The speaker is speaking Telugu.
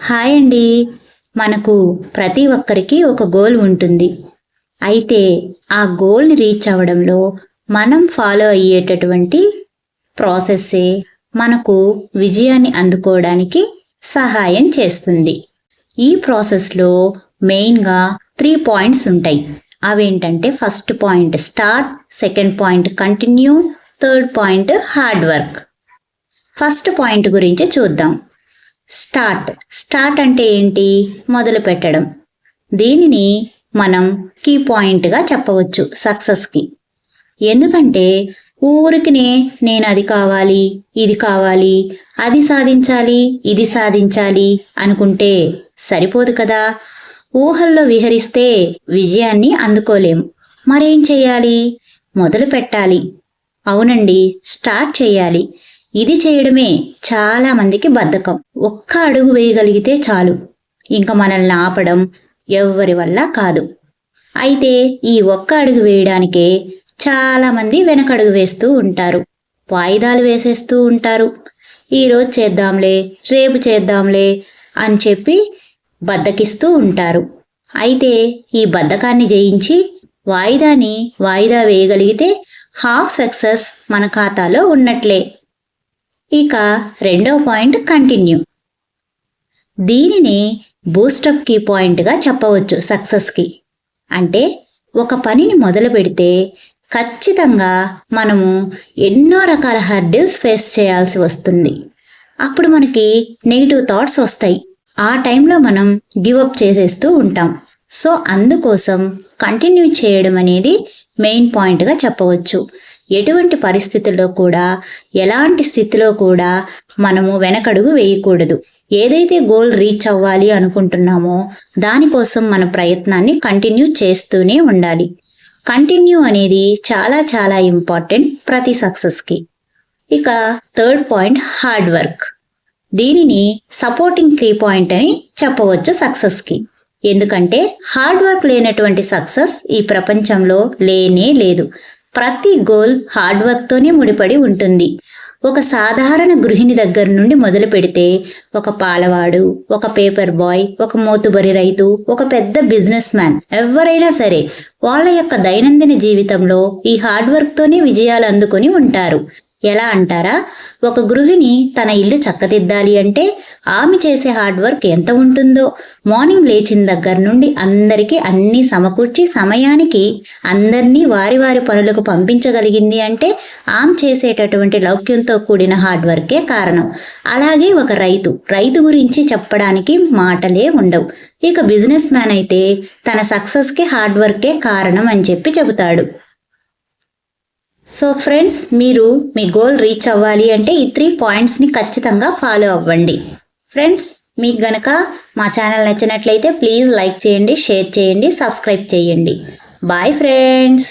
హాయ్ అండి. మనకు ప్రతి ఒక్కరికి ఒక గోల్ ఉంటుంది. అయితే ఆ గోల్ని రీచ్ అవ్వడంలో మనం ఫాలో అయ్యేటటువంటి ప్రాసెస్సే మనకు విజయాన్ని అందుకోవడానికి సహాయం చేస్తుంది. ఈ ప్రాసెస్లో మెయిన్గా త్రీ పాయింట్స్ ఉంటాయి. అవేంటంటే first point start second point continue third point hard work. First point గురించి చూద్దాం. స్టార్ట్. స్టార్ట్ అంటే ఏంటి? మొదలు పెట్టడం. దీనిని మనం కీ పాయింట్గా చెప్పవచ్చు సక్సెస్కి ఎందుకంటే ఊరికినే నేను అది కావాలి ఇది కావాలి అది సాధించాలి ఇది సాధించాలి అనుకుంటే సరిపోదు కదా. ఊహల్లో విహరిస్తే విజయాన్ని అందుకోలేం. మరేం చేయాలి? మొదలు పెట్టాలి. అవునండి స్టార్ట్ చేయాలి. ఇది చేయడమే చాలా మందికి బద్ధకం. ఒక్క అడుగు వేయగలిగితే చాలు. ఇంకా మనల్ని ఆపడం ఎవ్వరి వల్ల కాదు. అయితే ఈ ఒక్క అడుగు వేయడానికే చాలా మంది వెనకడుగు వేస్తూ ఉంటారు. వాయిదాలు వేసేస్తూ ఉంటారు. ఈరోజు చేద్దాంలే రేపు చేద్దాంలే అని చెప్పి బద్దకిస్తూ ఉంటారు. అయితే ఈ బద్ధకాన్ని జయించి వాయిదాని వాయిదా వేయగలిగితే హాఫ్ సక్సెస్ మన ఖాతాలో ఉన్నట్లే. ఇక రెండవ పాయింట్ కంటిన్యూ. దీనిని బూస్టప్ కీ పాయింట్గా చెప్పవచ్చు సక్సెస్కి. అంటే ఒక పనిని మొదలు పెడితే ఖచ్చితంగా మనము ఎన్నో రకాల హర్డిల్స్ ఫేస్ చేయాల్సి వస్తుంది. అప్పుడు మనకి నెగిటివ్ థాట్స్ వస్తాయి. ఆ టైంలో మనం గివప్ చేసేస్తూ ఉంటాం. సో అందుకోసం కంటిన్యూ చేయడం అనేది మెయిన్ పాయింట్గా చెప్పవచ్చు. ఎటువంటి పరిస్థితుల్లో కూడా ఎలాంటి స్థితిలో కూడా మనము వెనకడుగు వేయకూడదు. ఏదైతే గోల్ రీచ్ అవ్వాలి అనుకుంటున్నామో దానికోసం మన ప్రయత్నాన్ని కంటిన్యూ చేస్తూనే ఉండాలి. కంటిన్యూ అనేది చాలా చాలా ఇంపార్టెంట్ ప్రతి సక్సెస్కి. ఇక థర్డ్ పాయింట్ హార్డ్ వర్క్. దీనిని సపోర్టింగ్ కీ పాయింట్ అని చెప్పవచ్చు సక్సెస్కి. ఎందుకంటే హార్డ్ వర్క్ లేనటువంటి సక్సెస్ ఈ ప్రపంచంలో లేనే లేదు. ప్రతి గోల్ హార్డ్ వర్క్తోనే ముడిపడి ఉంటుంది. ఒక సాధారణ గృహిణి దగ్గర నుండి మొదలు పెడితే ఒక పాలవాడు ఒక పేపర్ బాయ్ ఒక మోతుబరి రైతు ఒక పెద్ద బిజినెస్ మ్యాన్ ఎవరైనా సరే వాళ్ళ యొక్క దైనందిన జీవితంలో ఈ హార్డ్ వర్క్తోనే విజయాలు అందుకొని ఉంటారు. ఎలా అంటారా? ఒక గృహిణి తన ఇల్లు చక్కదిద్దాలి అంటే ఆమె చేసే హార్డ్ వర్క్ ఎంత ఉంటుందో? మార్నింగ్ లేచిన దగ్గర నుండి అందరికీ అన్నీ సమకూర్చి సమయానికి అందరినీ వారి వారి పనులకు పంపించగలిగింది అంటే ఆమె చేసేటటువంటి లౌక్యంతో కూడిన హార్డ్ వర్కే కారణం. అలాగే ఒక రైతు రైతు గురించి చెప్పడానికి మాటలే ఉండవు. ఇక బిజినెస్ మ్యాన్ అయితే తన సక్సెస్కి హార్డ్ వర్కే కారణం అని చెప్పి చెబుతాడు. సో ఫ్రెండ్స్ మీరు మీ గోల్ రీచ్ అవ్వాలి అంటే ఈ త్రీ పాయింట్స్ని ఖచ్చితంగా ఫాలో అవ్వండి. ఫ్రెండ్స్ మీకు గనక మా ఛానల్ నచ్చినట్లయితే ప్లీజ్ లైక్ చేయండి షేర్ చేయండి సబ్స్క్రైబ్ చేయండి. Bye friends